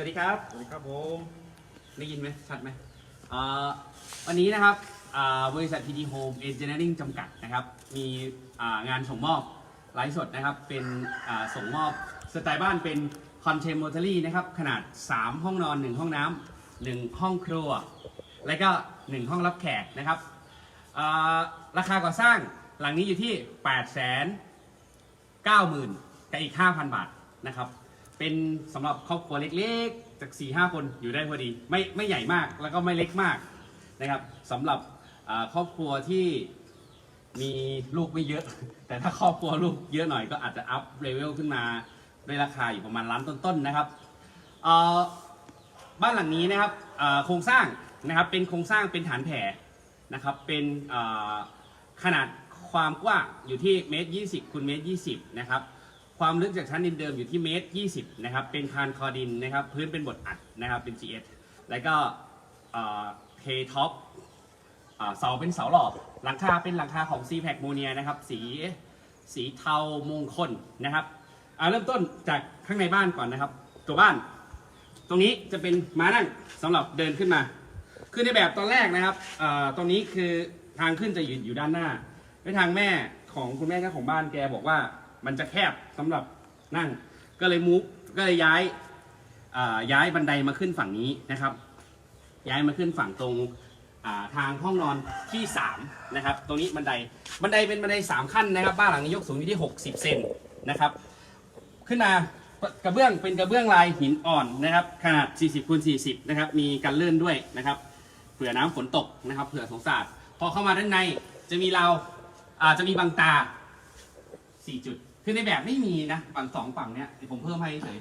วัสดีครับ สวัสดีครับผมได้ยินไหมชัดไหมเอ่อวันนี้นะครับอ่าบริษัท TD Home Engineering จำกัดนะครับ มีอ่างานส่งมอบไลฟ์สดนะครับ เป็นอ่าส่งมอบสไตล์บ้านเป็น Contemporary นะครับ ขนาด 3 ห้องนอน 1 ห้องน้ำหนึ่งห้องครัว และก็ 1 ห้องรับแขกนะครับอ่าราคาก่อสร้างหลังนี้อยู่ที่ 8 9 0 0 0 0กับอีก 5,000 บาทนะครับ เป็นสำหรับครอบครัวเล็กๆจาก4ี่ห้าคนอยู่ได้พอดี ไม่ไม่ใหญ่มากแล้วก็ไม่เล็กมากนะครับสำหรับอ่าครอบครัวที่มีลูกไม่เยอะ แต่ถ้าครอบครัวลูกเยอะหน่อยก็อาจจะอัพเลเวลขึ้นมาด้วยราคาอยู่ประมาณล้านต้นๆนะครับเอ่อบ้านหลังนี้นะครับเอ่อโครงสร้างนะครับเป็นโครงสร้างเป็นฐานแผ่นะครับเป็นเอ่อขนาดความกว้างอยู่ที่เมตรยี่คูณเมตรยี่นะครับ ความลึกจากชั้นดินเดิมอยู่ที่เมตร 20 นะครับ เป็นคานคอดินนะครับ พื้นเป็นบดอัดนะครับ เป็น GS แล้วก็เทท็อปเสาเป็นเสาหลอกหลังคาเป็นหลังคาของ c p a c โมเนียนะครับ สีสีเทามงคลนะครับเริ่มต้นจากข้างในบ้านก่อนนะครับ ตัวบ้าน ตรงนี้จะเป็นม้านั่งสำหรับเดินขึ้นมา คือในแบบตอนแรกนะครับเอ่อตรงนี้คือทางขึ้นจะอยู่อยู่ด้านหน้า ในทางแม่ของคุณแม่เจ้าของบ้านแกบอกว่า มันจะแคบสำหรับนั่ง ก็เลยมูฟก็เลยย้ายอ่าย้ายบันไดมาขึ้นฝั่งนี้นะครับ ย้ายมาขึ้นฝั่งตรงอ่าทางห้องนอนที่3นะครับ ตรงนี้บันไดบันไดเป็นบันได3ขั้นนะครับ บ้านหลังนี้ยกสูงอยู่ที่ 60 เซนนะครับ ขึ้นมากระเบื้องเป็นกระเบื้องลายหินอ่อนนะครับ ขนาด 40คูณ40 นะครับ มีกันเลื่อนด้วยนะครับ เผื่อน้ำฝนตกนะครับ เผื่อสงสารพอเข้ามาด้านในจะมีเราวอ่าจะมีบังตา 4 จุด คือในแบบไม่มีนะฝั่งสองฝั่งเนี้ยผมเพิ่มให้เฉย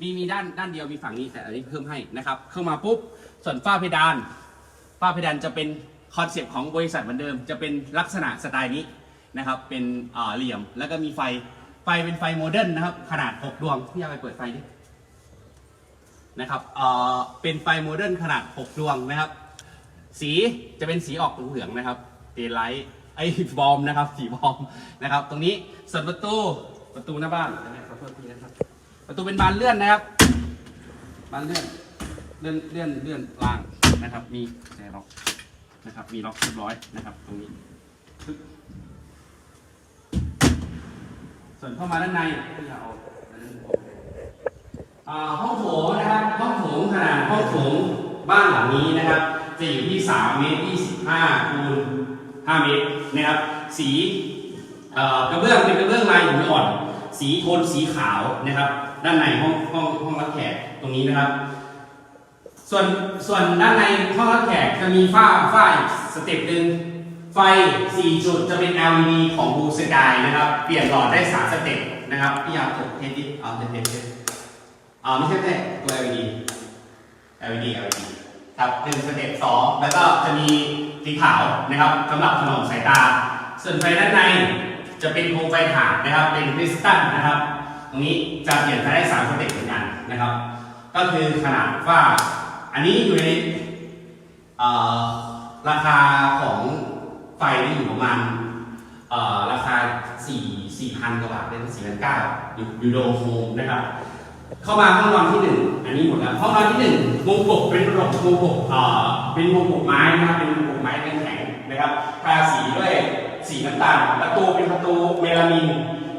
มีมีด้านด้านเดียวมีฝั่งนี้แต่อันนี้เพิ่มให้นะครับ เข้ามาปุ๊บส่วนฝ้าเพดานฝ้าเพดานจะเป็นคอนเซปต์ของบริษัทเหมือนเดิม จะเป็นลักษณะสไตล์นี้นะครับ เป็นอ่าเหลี่ยมแล้วก็มีไฟไฟเป็นไฟโมเดิร์นนะครับ ขนาด 6 ดวงพี่เอาไปเปิดไฟดินะครับเอ่อเป็นไฟโมเดิร์นขนาด 6 ดวงนะครับ สีจะเป็นสีออกเหลืองนะครับเดย์ไลท์ ไอ้บอมนะครับสีบอมนะครับ ตรงนี้ส่วนประตูประตูหน้าบ้านขอโทษทีนะครับ ประตูเป็นบานเลื่อนนะครับ บานเลื่อนเลื่อนเลื่อนเลื่อนล่างนะครับ มีแจล็อกนะครับ มีล็อกเรียบร้อยนะครับ ตรงนี้ ส่วนเข้ามาด้านในที่เราเอาอันนั้นออกอ่าห้องโถงนะครับห้องโถงขนาดห้องโถงบ้านหลังนี้นะครับ จะอยู่ที่3เมตร25คูณ 5 เมตรนะครับ สีกระเบื้องเป็นกระเบื้องลายหินอ่อน สีโทนสีขาวนะครับ ด้านในห้องห้องห้องรับแขกตรงนี้นะครับ ส่วนส่วนด้านในห้องรับแขกจะมีฝ้าฝ้าสเต็ปหนึ่งไฟ 4 จุดจะเป็น LED ของ Blue Sky นะครับ เปลี่ยนหลอดได้ 3 สเต็ปนะครับพี่อยากเทสดิเอาเทสเทสเทสอ่าไม่ใช่แค่ตัว LED LED LED ครับหนึ่งสเต็ปสองแล้วก็จะมีสีขาวนะครับสำหรับถนอมสายตา ส่วนไฟด้านในจะเป็นโคมไฟถ่านนะครับ เป็นคริสตัลนะครับ ตรงนี้จะเปลี่ยนไฟได้สามสเต็ปเหมือนกันนะครับ ก็คือขนาดว่าอันนี้อยู่ในราคาของไฟนี่อยู่ประมาณราคา4 4พันกว่าบาทเป็น4 9 0 0อยู่ยูโดโฮมนะครับ เข้ามาห้องนอนที่หนึ่งอันนี้หมดแล้วห้องนอนที่หนึ่งมุมปกเป็นระบบมุมปกเอ่อเป็นมุมปกไม้นะครับเป็นมุมปกไม้แข็งๆนะครับทาสีด้วยสีน้ำตาลประตูเป็นประตูเมลามิน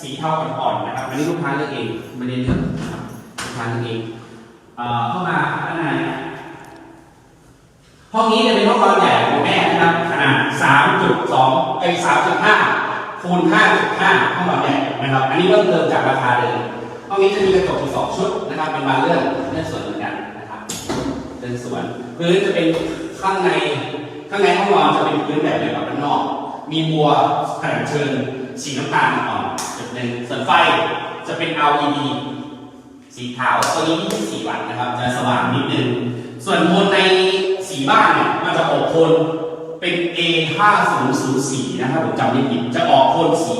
สีเทาอ่อนๆนะครับอันนี้ลูกค้าเลือกเองไม่ได้เลือกนะครับลูกค้าเลือกเองเอ่อเข้ามาด้านในห้องนี้จะเป็นห้องนอนใหญ่ของแม่นะครับขนาด 3.2ไอ้3.5คูณ5.5ห้องนอนใหญ่นะครับ อันนี้เพิ่มเติมจากราคาเดิม ห้องนี้จะมีกระจกอีกสองชุดนะครับ เป็นบานเลื่อนเลื่อนสวนเหมือนกันนะครับเลื่อนสวนพื้นจะเป็นข้างในข้างในห้องนอนจะเป็นพื้นแบบเดียวกับด้านนอก มีบัวขนาดเชิงสีน้ำตาลอ่อนจุดหนึ่งส่วนไฟจะเป็น LED สีขาวตัวนี้24วัตต์นะครับ จะสว่างนิดนึง ส่วนโทนในสีบ้านเนี่ยมันจะออกโทนเป็น A 5 0 0 4 นะครับผมจำไม่ผิดจะออกโทนสี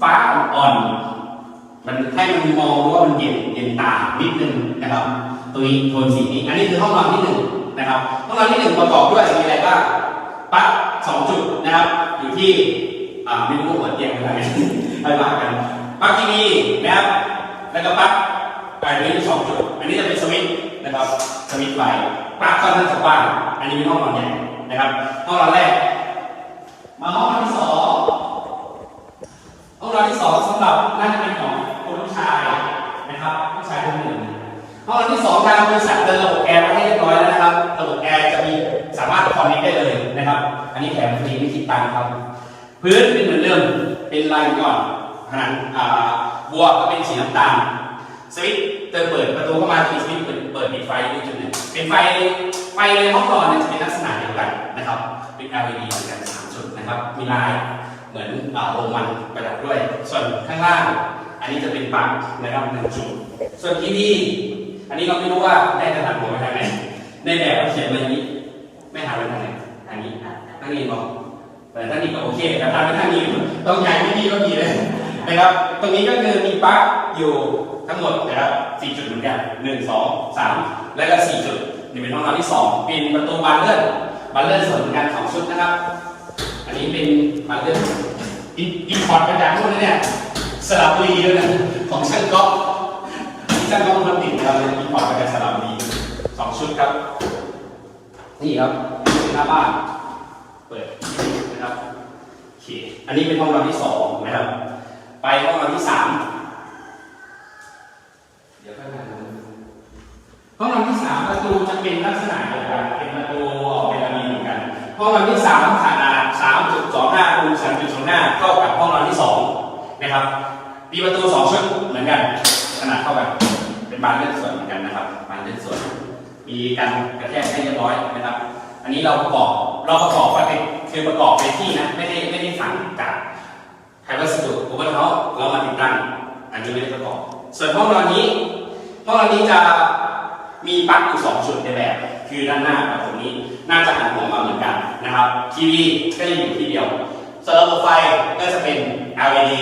ฟ้าอ่อน มันให้มันมองว่ามันเย็นเย็นตานิดนึงนะครับตัวนี้โทนสีนี้อันนี้คือห้องนอนที่หนึ่งนะครับห้องนอนที่หนึ่งประกอบด้วยมีอะไรบ้างปลั๊กสองจุดนะครับ อยู่ที่อ่าไม่รู้ว่าหัวเตียงอะไรอะไรบ้างกันปลั๊กทีวีนะครับแล้วก็ปลั๊กอันนี้สองจุด อันนี้จะเป็นสวิตช์สวิตช์ไฟปั๊บกค่อนข้างจะกว้างอันนี้เป็นห้องนอนใหญ่นะครับห้องนอนแรก มาห้องนอนที่สองห้องนอนที่สองสำหรับน่าจะเป็นของ ชายนะครับลูกชายคนหนึ่งห้องที่สองทางบริษัทเดินระบบแอร์มาให้เรียบร้อยแล้วนะครับระบบแอร์จะมีสามารถคอนเนคได้เลยนะครับ อันนี้แถมฟรีไม่คิดตังค์ครับ พื้นเป็นเหมือนเดิมเป็นลายก่อนผนังอ่าบัวก็เป็นสีน้ำตาลสวิตช์เติมเปิดประตูเข้ามาทีสวิตช์เปิดเปิดปิดไฟด้วยจุดหนึ่งเป็นไฟไฟในห้องนอนเนี่ยจะเป็นลักษณะเดียวกันนะครับ เป็น LED เหมือนกันสามจุดนะครับ มีลายเหมือนโรมันประดับด้วย ส่วนข้างล่าง อันนี้จะเป็นปลั๊กนะครับหนึ่งจุด ส่วนทีวีอันนี้เราไม่รู้ว่าได้จะหันหัวไปทางไหนในแบบเราเขียนมาอย่างนี้ ไม่หันไปทางไหนทางนี้ทางนี้บอกแต่ถ้านี่ก็โอเคแต่ถ้าไม่ท่านี้ต้องใหญ่ไม่ดีก็ดีเลยนะครับ ตรงนี้ก็คือมีปลั๊กอยู่ทั้งหมดนะครับ4จุดเหมือนกัน1 2 3แล้วก็4จุดนี่เป็นห้องนอนที่2เป็นประตูบานเลื่อนบานเลื่อนส่วนเหมือนกันสองชุดนะครับ อันนี้เป็นบานเลื่อนอินอินพอร์ตมาจากนู่นนะเนี่ย สระบุรีด้วยนะของช่างก๊อฟที่ช่างก๊อฟมันติดเราเลยอินพอร์ตมาจากสระบุรีสองชุดครับ นี่ครับหน้าบ้าน เปิดนะครับโอเคอันนี้เป็นห้องนอนที่สองนะครับ ไปห้องนอนที่สามเดี๋ยวค่อยมาดูห้องนอนที่สามประตูจะเป็นลักษณะเดียวกันเป็นประตูออกเป็นระเบียงเหมือนกัน ห้องนอนที่สามขนาดสามจุดสองห้าคูณสามจุดสองห้าเท่ากับห้องนอนที่สอง นะครับมีประตูสองชุดเหมือนกันขนาดเท่ากันเป็นบานเลื่อนส่วนเหมือนกันนะครับบานเลื่อนส่วน มีการกระแทกให้เรียบร้อยนะครับ อันนี้เราประกอบเราประกอบไปเป็นคือประกอบเป็นที่นะไม่ได้ไม่ได้ฝังจากไฮวัสดุอุปกรณ์เรามาติดตั้งอันนี้ไม่ได้ประกอบ ส่วนห้องนอนนี้ห้องนอนนี้จะมีปลั๊กอยู่สองจุดในแบบ คือด้านหน้ากับตรงนี้ น่าจะหันหัวมาเหมือนกันนะครับ ทีวีก็จะอยู่ที่เดียว ส่วนระบบไฟก็จะเป็น LED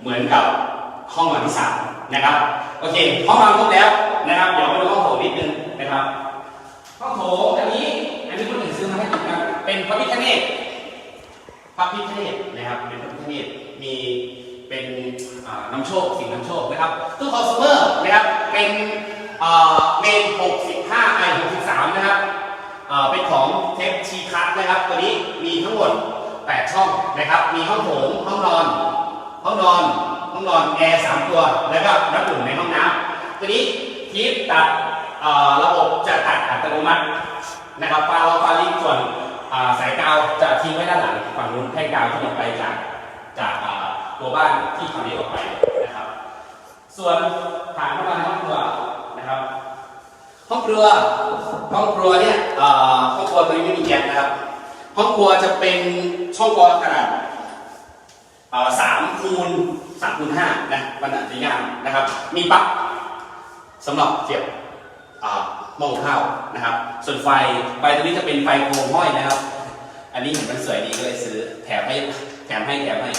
เหมือนกับห้องนอนที่สามนะครับ โอเค ห้องนอนครบแล้วนะครับ เดี๋ยวมาดูห้องโถงนิดนึงนะครับ ห้องโถงอันนี้ อันนี้คนอื่นซื้อมาให้ดูครับเป็นพระพิฆเนศพระพิฆเนศนะครับ เป็นพระพิฆเนศมีเป็นอ่านำโชคสิ่งนำโชคนะครับตู้คอน sumer นะครับ เป็นอ่าเมน 65ไอ63 นะครับอ่าเป็นของเทปชีคัตนะครับ ตัวนี้มีทั้งหมด 8 ช่องนะครับ มีห้องโถงห้องนอน ห้องนอน ห้องนอนแอร์สามตัว แล้วก็น้ำอุ่นในห้องน้ำตัวนี้ทีปตัดระบบจะตัดอัตโนมัตินะครับฟาเราฟาลิงส่วนาสายกาวจะทิ้งไว้ด้านหลังฝั่งนู้นให้กาวที่ออกไปจากจากาตัวบ้านที่คอนเนคออกไปนะครับ ส่วนผ่านเข้ามาในห้องครัวนะครับ ห้องครัวห้องครัวเนี่ยห้องครัวตัวนี้ไม่มีแก๊สนะครับ ห้องครัวจะเป็นช่องครัวขนาดเอ่อสามคูณสามคูณห้านะบรรดาสีงามนะครับ มีปลั๊กสำหรับเสียบหม้อข้าวนะครับ ส่วนไฟไฟตัวนี้จะเป็นไฟโคมห้อยนะครับ อันนี้เห็นมันสวยดีก็เลยซื้อแถมให้แถมให้แถมให้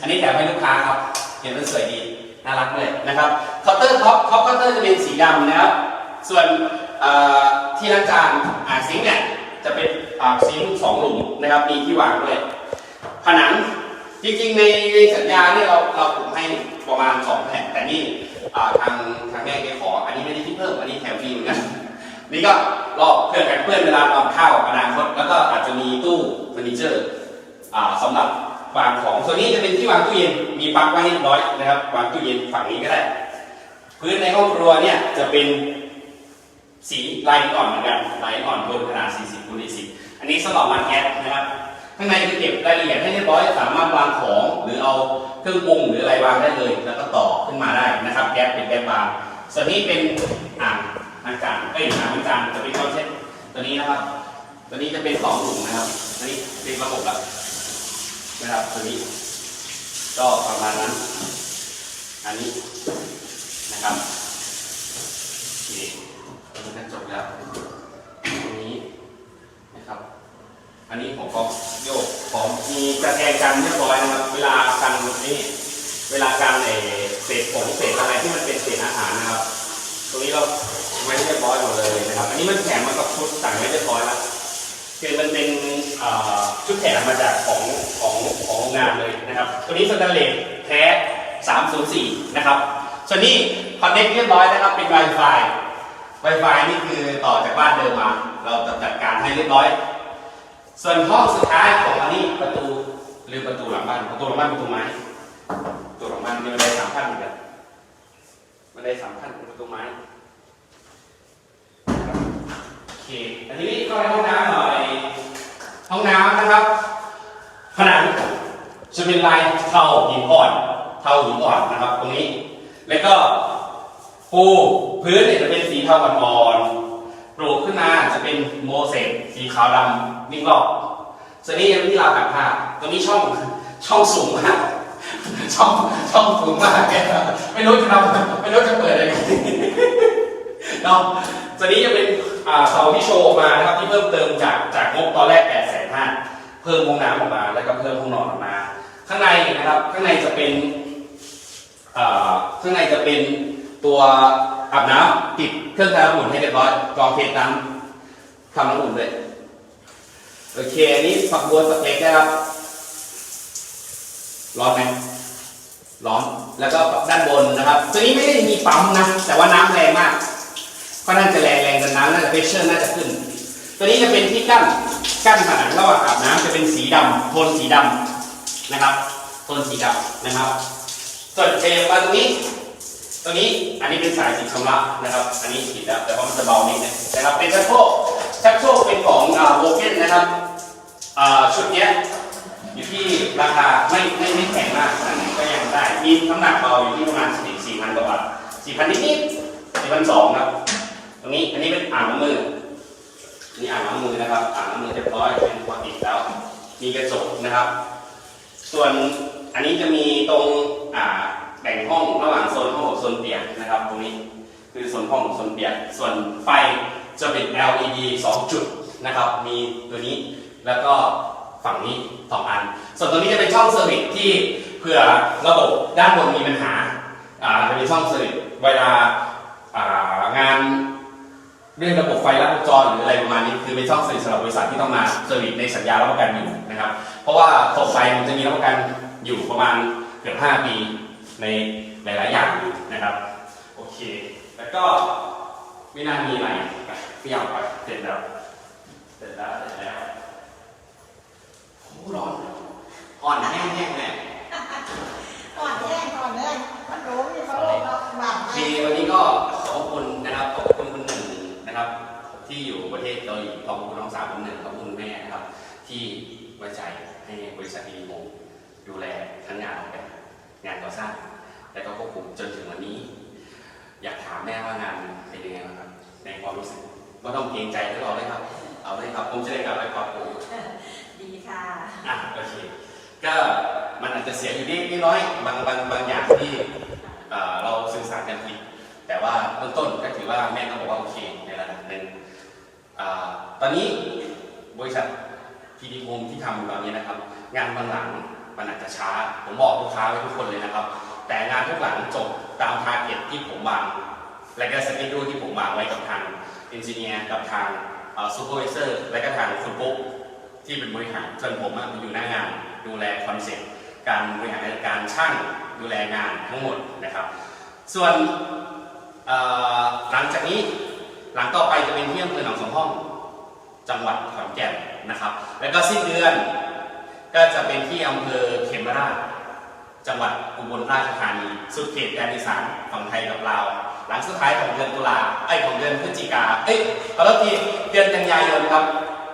อันนี้แถมให้ลูกค้าครับ เห็นมันสวยดีน่ารักเลยนะครับเคาน์เตอร์ท็อปท็อปเคาน์เตอร์จะเป็นสีดำนะครับ ส่วนที่ล้างจานอ่าซิงเนี่ย ซิงค์สองหลุมนะครับมีที่วางด้วย ผนังจริงๆในในสัญญาเนี่ยเราเราผมให้ประมาณสองแผ่นแต่นี่ทางทางแม่แกขอ อันนี้ไม่ได้ที่เพิ่มอันนี้แถมฟรีเหมือนกันนี่ก็รอบเพื่อกันเพื่อนเวลาตอนข้าวอนาคตแล้วก็อาจจะมีตู้เฟอร์นิเจอร์สำหรับวางของส่วนนี้จะเป็นที่วางตู้เย็นมีปลั๊กไว้ให้เรียบร้อยนะครับวางตู้เย็นฝั่งนี้ก็ได้ พื้นในห้องครัวเนี่ยจะเป็นสีลายอ่อนเหมือนกันลายอ่อนบนขนาด 40คูณ40 นนี้สำหรับวางแก๊สนะครับ ข้างในจะเก็บรายละเอียดให้เรียบร้อย สามารถวางของหรือเอาเครื่องปรุงหรืออะไรวางได้เลย แล้วก็ต่อขึ้นมาได้นะครับ แก๊สเป็นแก๊สบางส่วนนี้เป็นอ่างล้างจานเอ้ยอ่างล้างจานจะเป็นข้าวเช็ดตัวนี้นะครับ ตัวนี้จะเป็นสองหลุมนะครับตัวนี้เป็นระบบแบบนะครับตัวนี้ก็ประมาณนั้น อันนี้นะครับนี่มันก็จบแล้วตรงนี้นะครับ อันนี้ผมก็โยกพร้อมมีกระแทกกันเรียบร้อยนะครับ เวลากันนี่เวลากันไอเศษผงเศษอะไรที่มันเป็นเศษอาหารนะครับ ตรงนี้เราไว้เรียบร้อยหมดเลยนะครับ อันนี้มันแถมมากับชุดสั่งไว้เรียบร้อยแล้วคือมันเป็นชุดแถมมาจากของของของโรงงานเลยนะครับ ตัวนี้สแตนเลสแท้ 304 นะครับ ส่วนนี้คอนเนคเรียบร้อยนะครับ เป็น Wi-Fi Wi-Fi นี่คือต่อจากบ้านเดิมมา เราจะจัดการให้เรียบร้อย ส่วนห้องสุดท้ายของอันนี้ประตูหรือประตูหลังบ้านประตูหลังบ้านประตูไม้ประตูหลังบ้านมีบันไดสามขั้นเหมือนกันบันไดสามขั้นเป็นประตูไม้โอเคอันนี้ก็ไปห้องน้ำหน่อย ห้องน้ำนะครับผนังจะเป็นลายเทาหินอ่อน เทาหินอ่อนนะครับ ตรงนี้ แล้วก็ปูพื้นเนี่ยจะเป็นสีเทาอ่อนๆ ปลูกขึ้นมาจะเป็นโมเสกสีขาวดำนิ่งรอบส่วนนี้ยังที่ราวตักผ้าตรงนี้ช่องช่องสูงมากช่องช่องสูงมากแกไม่รู้จะทำไม่รู้จะเปิดอะไรกันเนาะส่วนนี้จะเป็นเสาที่โชว์ออกมานะครับที่เพิ่มเติมจากจากงบตอนแรก8 5 0 0 0 0เพิ่มห้องน้ำออกมา แล้วก็เพิ่มห้องนอนออกมา ข้างในนะครับข้างในจะเป็นข้างในจะเป็นตัว อาบน้ำติดเครื่องทำน้ำอุ่นให้เรียบร้อยกรองเทน้ำทำน้ำอุ่นเลยโอเคอันนี้ฝักบัวสเต็กนะครับร้อนไหมร้อนแล้วก็ด้านบนนะครับตัวนี้ไม่ได้มีปั๊มนะแต่ว่าน้ำแรงมากก็น่าจะแรงแรงกันน้ำน่าจะเพชเชอร์น่าจะขึ้น ตัวนี้จะเป็นที่กั้นกั้นผนังระหว่างอาบน้ำจะเป็นสีดำโทนสีดำนะครับโทนสีดำนะครับส่วนเจลมาตรงนี้ ตัวนี้อันนี้เป็นสายสีชำระนะครับ อันนี้ผิดแล้วแต่ว่ามันจะเบานิดนึงนะครับ เป็นชักโครกชักโครกเป็นของโวเกนนะครับชุดนี้อยู่ที่ราคาไม่ไม่ไม่แพงมากอันนี้ก็ยังได้ มีน้ำหนักเบาอยู่ที่ประมาณสี่สี่พันกว่าบาทสี่พันนิดนิดสี่พันสองครับ ตรงนี้อันนี้เป็นอ่างน้ำมือนี่อ่างน้ำมือนะครับ อ่างน้ำมือเรียบร้อยเป็นปกติแล้ว มีกระจกนะครับ ส่วนอันนี้จะมีตรงอ่า บ่งห้องระหว่างโซนห้องกับโซนเตียงนะครับตรงนี้คือโซนห้องกับโซนเตียงส่วนไฟจะเป็น LED 2 จุดนะครับ มีตัวนี้แล้วก็ฝั่งนี้สองอัน ส่วนตรงนี้จะเป็นช่องเซอร์วิสที่เผื่อระบบด้านบนมีปัญหาอ่าจะมีช่องเซอร์วิสเวลาอ่างานเรื่องระบบไฟลัดวงจรหรืออะไรประมาณนี้คือเป็นช่องเซอร์วิสสำหรับบริษัทที่ต้องมาเซอร์วิสในสัญญารับประกันอยู่นะครับ เพราะว่าระบบไฟมันจะมีรับประกันอยู่ประมาณเกือบ5ปี ในหลายๆอย่างนะครับ โอเค แล้วก็ไม่น่ามีอะไรเปรี้ยวไปเสร็จแล้ว เสร็จแล้วเสร็จแล้วโอ้ร้อนอ่อนแห้งๆเนี่ยก่อนแย่งก่อนเลยมันรู้มีเขาลงเราหวังโอไหมเควันนี้ก็ขอบคุณนะครับขอบคุณคุณหนึ่งนะครับ ที่อยู่ประเทศเกาหลีขอบคุณน้องสาวคุณหนึ่งขอบคุณคุณแม่นะครับ ที่ไว้ใจให้บริษัทดีโมดูแลทั้งงานออกแบบ งานก่อสร้าง และก็ควบคุมจนถึงวันนี้ อยากถามแม่ว่างานเป็นยังไงบ้างครับในความรู้สึกก็ต้องเกรงใจให้เราเลยครับ เอาเลยครับผมจะได้กลับไปปรับปรุงดีค่ะอะโอเคก็มันอาจจะเสียอยู่นิดน้อยบางบางบางอย่างที่เอ่อเราสื่อสารกันผิดแต่ว่าเบื้องต้นก็ถือว่าแม่ก็บอกว่าโอเคในระดับหนึ่งอ่าตอนนี้บริษัทพีดีโฮมที่ทำอยู่ตอนนี้นะครับ งานบางหลัง มันอาจจะช้า ผมบอกลูกค้าไว้ทุกคนเลยนะครับ แต่งานทุกหลังจบตามทาร์เก็ตที่ผมวาง และก็สเกจดูที่ผมวางไว้กับทางเอนจิเนียร์กับทางซูเปอร์วิเซอร์และก็ทางคุณปุ๊กที่เป็นบริหารส่วนผมอะอยู่หน้างาน ดูแลคอนเซ็ปต์การบริหารจัดการช่างดูแลงานทั้งหมดนะครับ ส่วนหลังจากนี้หลังต่อไปจะเป็นที่อำเภอหนองสองห้อง จังหวัดขอนแก่นนะครับ แล้วก็สิ้นเดือน ก็จะเป็นที่อำเภอเขมราช จังหวัดอุบลราชธานี สุดเขตแดนอีสานฝั่งไทยกับลาว หลังสุดท้ายของเดือนตุลาไอ้ของเดือนพฤศจิกา เอ้ยขอโทษทีเดือนกันยายนครับ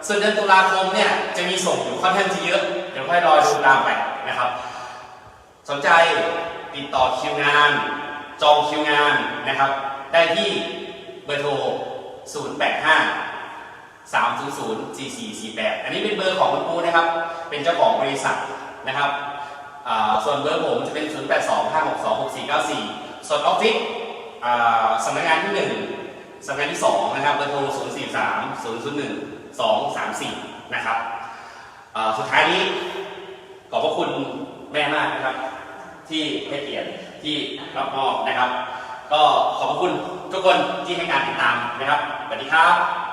ส่วนเดือนตุลาคมเนี่ยจะมีส่งอยู่ค่อนข้างจะเยอะ เดี๋ยวค่อยรอดูตามไปนะครับ สนใจติดต่อคิวงาน จองคิวงานนะครับ ได้ที่เบอร์โทร 085 300 4448 อันนี้เป็นเบอร์ของคุณปูนะครับ เป็นเจ้าของบริษัทนะครับ ส่วนเบอร์ผมจะเป็น 082 562 6494 ส่วนออฟฟิศอ่าสำนักงานที่ 1สำนักงานที่ 2 นะครับ เบอร์โทร 043 001 234 นะครับอ่าสุดท้ายนี้ขอบพระคุณแม่มากนะครับ ที่ให้เกียรติที่รับมอบนะครับ ก็ขอบพระคุณทุกคนที่ให้การติดตามนะครับสวัสดีครับ